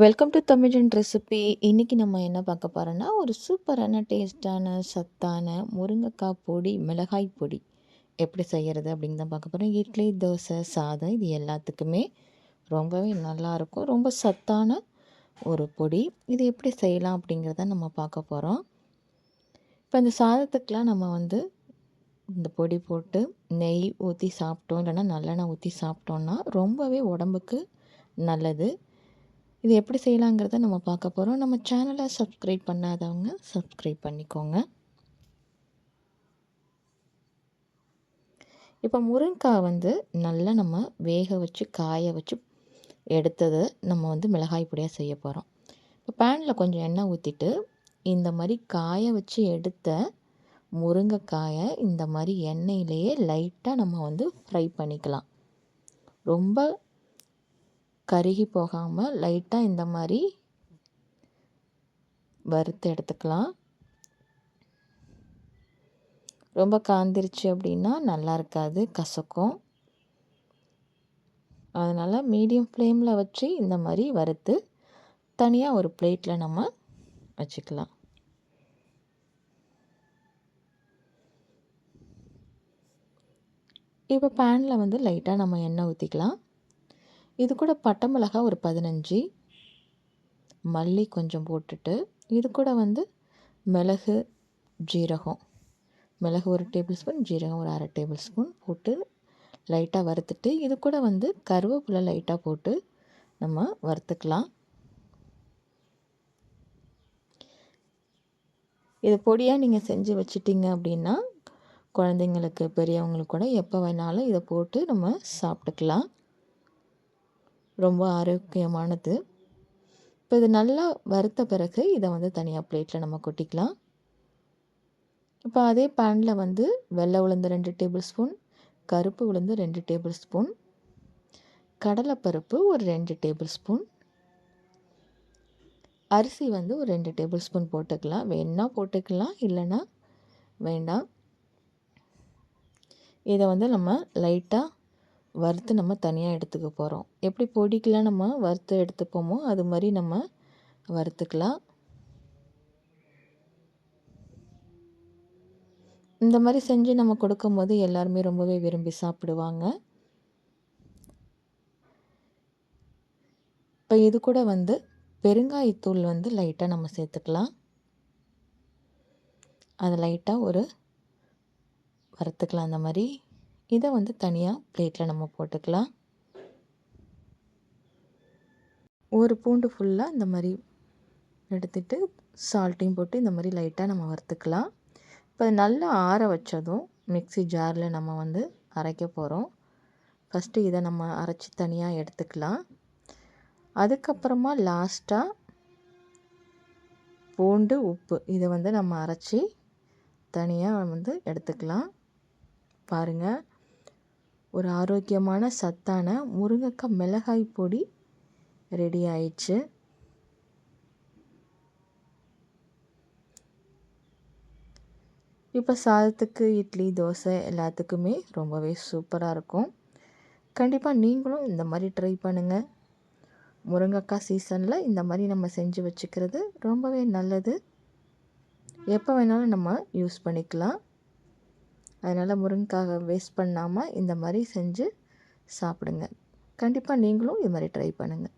Welcome to தமிழன் recipe இன்றைக்கி நம்ம என்ன பார்க்க போகிறோன்னா ஒரு சூப்பரான டேஸ்ட்டான சத்தான முருங்கைக்காய் பொடி மிளகாய் பொடி. எப்படி செய்கிறது அப்படின்னு தான் பார்க்க போகிறோம் இட்லி தோசை சாதம் இது எல்லாத்துக்குமே ரொம்பவே நல்லாயிருக்கும். ரொம்ப சத்தான ஒரு பொடி. இது எப்படி செய்யலாம் அப்படிங்கிறத நம்ம பார்க்க போகிறோம் இப்போ இந்த சாதத்துக்கெலாம் நம்ம வந்து இந்த பொடி போட்டு நெய் ஊற்றி சாப்பிட்டோம். இல்லைன்னா நல்லெண்ணெய் ஊற்றி சாப்பிட்டோன்னா ரொம்பவே உடம்புக்கு நல்லது. இது எப்படி செய்யலாங்கிறத நம்ம பார்க்க போகிறோம் நம்ம சேனலை சப்ஸ்கிரைப் பண்ணாதவங்க சப்ஸ்கிரைப் பண்ணிக்கோங்க. இப்போ முருங்கைக்காய் வந்து நல்லா நம்ம வேக வச்சு காய வச்சு எடுத்தது நம்ம வந்து மிளகாய் பொடியாக செய்ய போகிறோம் இப்போ பேனில் கொஞ்சம் எண்ணெய் ஊற்றிட்டு இந்த மாதிரி காய வச்சு எடுத்த முருங்கைக்காயை இந்த மாதிரி எண்ணெயிலேயே லைட்டாக நம்ம வந்து ஃப்ரை பண்ணிக்கலாம். ரொம்ப கருகி போகாமல் லைட்டாக இந்த மாதிரி வறுத்து எடுத்துக்கலாம். ரொம்ப காந்திருச்சு அப்படின்னா நல்லா இருக்காது கசக்கும். அதனால் மீடியம் ஃப்ளேமில் வச்சு இந்த மாதிரி வறுத்து தனியாக ஒரு பிளேட்டில் நம்ம வச்சுக்கலாம். இப்போ பேனில் வந்து லைட்டாக நம்ம எண்ணெய் ஊற்றிக்கலாம் இது கூட பட்டை மிளகா ஒரு பதினஞ்சு. மல்லி கொஞ்சம் போட்டுட்டு இது கூட வந்து மிளகு ஜீரகம். மிளகு ஒரு டேபிள் ஸ்பூன் ஜீரகம் ஒரு அரை டேபிள் ஸ்பூன் போட்டு லைட்டாக வறுத்துட்டு இது கூட வந்து கருவேப்பிலை லைட்டாக போட்டு நம்ம வறுத்துக்கலாம். இது பொடியாக நீங்கள் செஞ்சு வச்சிட்டிங்க அப்படின்னா குழந்தைங்களுக்கு பெரியவங்களுக்கு கூட எப்போ வேணாலும் இதை போட்டு நம்ம சாப்பிட்டுக்கலாம். ரொம்ப ஆரோக்கியமானது. இப்போ இது நல்லா வறுத்த பிறகு இதை வந்து தனியாக பிளேட்டில் நம்ம கொட்டிக்கலாம். இப்போ அதே பேனில் வந்து வெள்ளை உளுந்து ரெண்டு டேபிள் ஸ்பூன் கருப்பு உளுந்து ரெண்டு டேபிள் ஸ்பூன் கடலைப்பருப்பு ஒரு ரெண்டு டேபிள் ஸ்பூன் அரிசி வந்து ஒரு ரெண்டு டேபிள் ஸ்பூன் போட்டுக்கலாம். வேணால் போட்டுக்கலாம் இல்லைன்னா வேண்டாம். இதை வந்து நம்ம லைட்டாக வறுத்து நம்ம தனியாக எடுத்துக்க போகிறோம் எப்படி பொடிக்கெலாம் நம்ம வறுத்து எடுத்துப்போமோ அது மாதிரி நம்ம வறுத்துக்கலாம். இந்த மாதிரி செஞ்சு நம்ம கொடுக்கும்போது எல்லாருமே ரொம்பவே விரும்பி சாப்பிடுவாங்க. இப்போ இது கூட வந்து பெருங்காயத்தூள் வந்து லைட்டாக நம்ம சேர்த்துக்கலாம். அதை லைட்டாக ஒரு வறுத்துக்கலாம் அந்த மாதிரி. இதை வந்து தனியாக பிளேட்டில் நம்ம போட்டுக்கலாம். ஒரு பூண்டு ஃபுல்லாக இந்த மாதிரி எடுத்துகிட்டு சால்ட்டையும் போட்டு இந்த மாதிரி லைட்டாக நம்ம வறுத்துக்கலாம். இப்போ நல்லா ஆற வச்சதும் மிக்சி ஜாரில் நம்ம வந்து அரைக்க போகிறோம் ஃபஸ்ட்டு இதை நம்ம அரைச்சி தனியாக எடுத்துக்கலாம். அதுக்கப்புறமா லாஸ்ட்டாக பூண்டு உப்பு இதை வந்து நம்ம அரைச்சி தனியாக வந்து எடுத்துக்கலாம். பாருங்கள் ஒரு ஆரோக்கியமான சத்தான முருங்கைக்காய் மிளகாய் பொடி ரெடி ஆயிடுச்சு. இப்போ சாதத்துக்கு இட்லி தோசை எல்லாத்துக்குமே ரொம்பவே சூப்பராக இருக்கும். கண்டிப்பாக நீங்களும் இந்த மாதிரி ட்ரை பண்ணுங்கள் முருங்கைக்காய் சீசனில் இந்த மாதிரி நம்ம செஞ்சு வச்சுக்கிறது ரொம்பவே நல்லது. எப்போ வேணாலும் நம்ம யூஸ் பண்ணிக்கலாம். அதனால் முருங்கைக்காக வேஸ்ட் பண்ணாமல் இந்த மாதிரி செஞ்சு சாப்பிடுங்க. கண்டிப்பாக நீங்களும் இது மாதிரி ட்ரை பண்ணுங்கள்